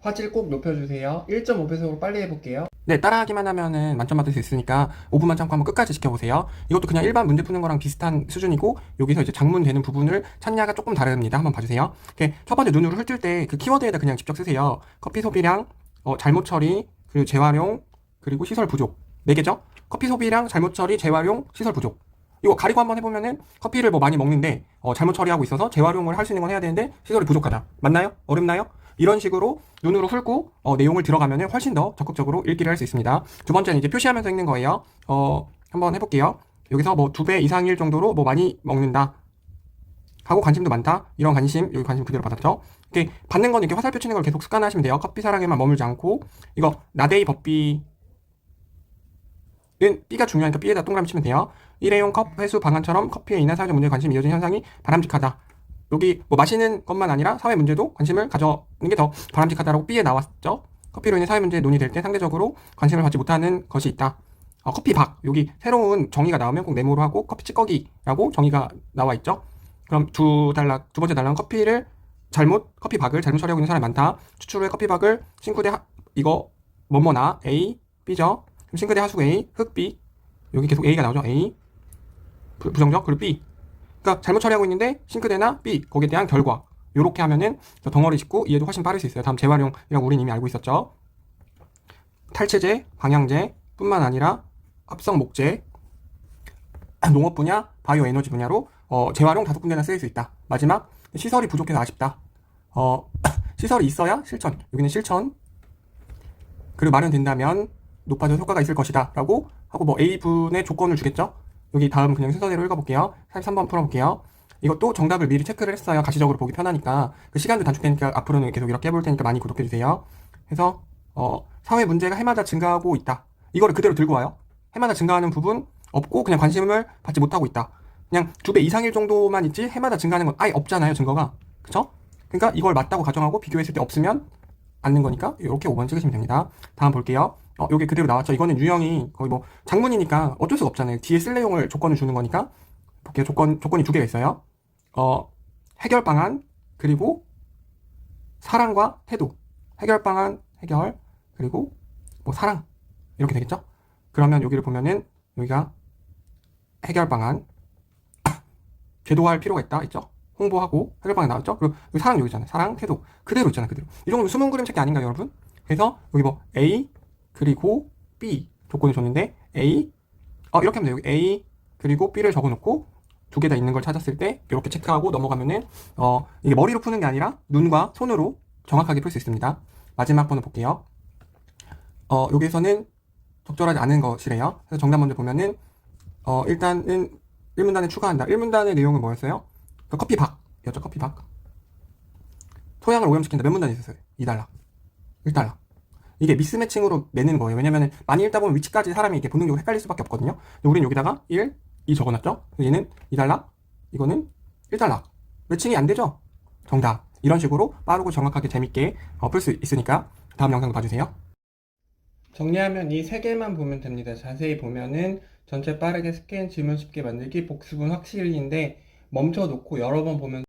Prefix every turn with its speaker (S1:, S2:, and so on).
S1: 화질 꼭 높여주세요. 1.5배속으로 빨리 해볼게요.
S2: 네, 따라하기만 하면은 만점 받을 수 있으니까 5분만 참고 한번 끝까지 지켜보세요. 이것도 그냥 일반 문제 푸는 거랑 비슷한 수준이고 여기서 이제 장문 되는 부분을 찾냐가 조금 다릅니다. 한번 봐주세요. 첫 번째 눈으로 훑을 때 그 키워드에다 그냥 직접 쓰세요. 커피 소비량, 어, 잘못 처리, 그리고 재활용, 그리고 시설 부족. 네 개죠? 커피 소비량, 잘못 처리, 재활용, 시설 부족. 이거 가리고 한번 해보면은 커피를 뭐 많이 먹는데 어, 잘못 처리하고 있어서 재활용을 할 수 있는 건 해야 되는데 시설이 부족하다. 맞나요? 어렵나요? 이런 식으로 눈으로 훑고 어, 내용을 들어가면 훨씬 더 적극적으로 읽기를 할 수 있습니다. 두 번째는 이제 표시하면서 읽는 거예요. 어, 한번 해볼게요. 여기서 뭐 두 배 이상일 정도로 뭐 많이 먹는다. 하고 관심도 많다. 이런 관심, 여기 관심 그대로 받았죠. 이렇게 받는 건 이렇게 화살표 치는 걸 계속 습관하시면 돼요. 커피 사랑에만 머물지 않고 이거 나데이 법비 는 B가 중요하니까 B에다 동그라미 치면 돼요. 일회용 컵 회수 방안처럼 커피에 인한 사회적 문제에 관심이 이어진 현상이 바람직하다. 여기 뭐 마시는 것만 아니라 사회 문제도 관심을 가져는 게 더 바람직하다라고 B에 나왔죠. 커피로 인해 사회 문제 논의될 때 상대적으로 관심을 받지 못하는 것이 있다. 어, 커피 박 여기 새로운 정의가 나오면 꼭 네모로 하고 커피 찌꺼기라고 정의가 나와 있죠. 그럼 두 단락 두 번째 단락은 커피를 잘못 커피 박을 잘못 처리하고 있는 사람이 많다. 추출 후에 커피 박을 싱크대 하, 이거 뭐뭐나 A B죠. 그럼 싱크대 하수 A 흑 B 여기 계속 A가 나오죠. A 부, 부정적 그리고 B 그러니까 잘못 처리하고 있는데 싱크대나 B 거기에 대한 결과 요렇게 하면은 저 덩어리 짚고 이해도 훨씬 빠를 수 있어요. 다음 재활용이라고 우리는 이미 알고 있었죠. 탈체제, 방향제 뿐만 아니라 합성 목재, 농업 분야, 바이오 에너지 분야로 어, 재활용 다섯 군데나 쓰일 수 있다. 마지막 시설이 부족해서 아쉽다. 어, 시설이 있어야 실천. 여기는 실천. 그리고 마련된다면 높아져 효과가 있을 것이다. 라고 하고 뭐 A분의 조건을 주겠죠? 여기 다음 그냥 순서대로 읽어볼게요. 43번 풀어볼게요. 이것도 정답을 미리 체크를 했어요. 가시적으로 보기 편하니까. 그 시간도 단축되니까 앞으로는 계속 이렇게 해볼 테니까 많이 구독해주세요. 그래서, 어, 사회 문제가 해마다 증가하고 있다. 이거를 그대로 들고 와요. 해마다 증가하는 부분 없고 그냥 관심을 받지 못하고 있다. 그냥 두 배 이상일 정도만 있지 해마다 증가하는 건 아예 없잖아요 증거가 그쵸? 그러니까 이걸 맞다고 가정하고 비교했을 때 없으면 않는 거니까 이렇게 5번 찍으시면 됩니다 다음 볼게요 어 요게 그대로 나왔죠 이거는 유형이 거의 뭐 장문이니까 어쩔 수가 없잖아요. 뒤에 쓸 내용을 조건을 주는 거니까. 볼게요 조건, 조건이 두 개가 있어요. 어 해결 방안 그리고 사랑과 태도. 해결 방안 해결 그리고 뭐 사랑. 이렇게 되겠죠? 그러면 여기를 보면은 여기가 해결 방안. 제도화할 필요가 있다. 있죠? 홍보하고 해결방에 나왔죠? 그리고 사랑 여기 있잖아요. 사랑 태도. 그대로 있잖아요. 그대로. 이 정도면 숨은 그림 찾기 아닌가요 여러분? 그래서 여기 뭐 A 그리고 B 조건을 줬는데 A 어 이렇게 하면 돼요 A 그리고 B를 적어놓고 두 개 다 있는 걸 찾았을 때 이렇게 체크하고 넘어가면은 어 이게 머리로 푸는 게 아니라 눈과 손으로 정확하게 풀 수 있습니다 마지막 번호 볼게요 어 여기서는 적절하지 않은 것이래요 그래서 정답 먼저 보면은 어 일단은 1문단에 추가한다. 1문단의 내용은 뭐였어요? 그 커피 박이었죠, 커피 박. 토양을 오염시킨다. 몇 문단이 있었어요? 2달락. 1달락. 이게 미스매칭으로 내는 거예요. 왜냐면은 많이 읽다 보면 위치까지 사람이 이렇게 본능적으로 헷갈릴 수밖에 없거든요. 우리는 여기다가 1, 2 적어놨죠? 얘는 2달락, 이거는 1달락. 매칭이 안 되죠? 정답. 이런 식으로 빠르고 정확하게 재밌게 어, 풀수 있으니까 다음 영상도 봐주세요.
S1: 정리하면 이 세 개만 보면 됩니다. 자세히 보면은 전체 빠르게 스캔, 질문 쉽게 만들기, 복습은 확실히인데 멈춰 놓고 여러 번 보면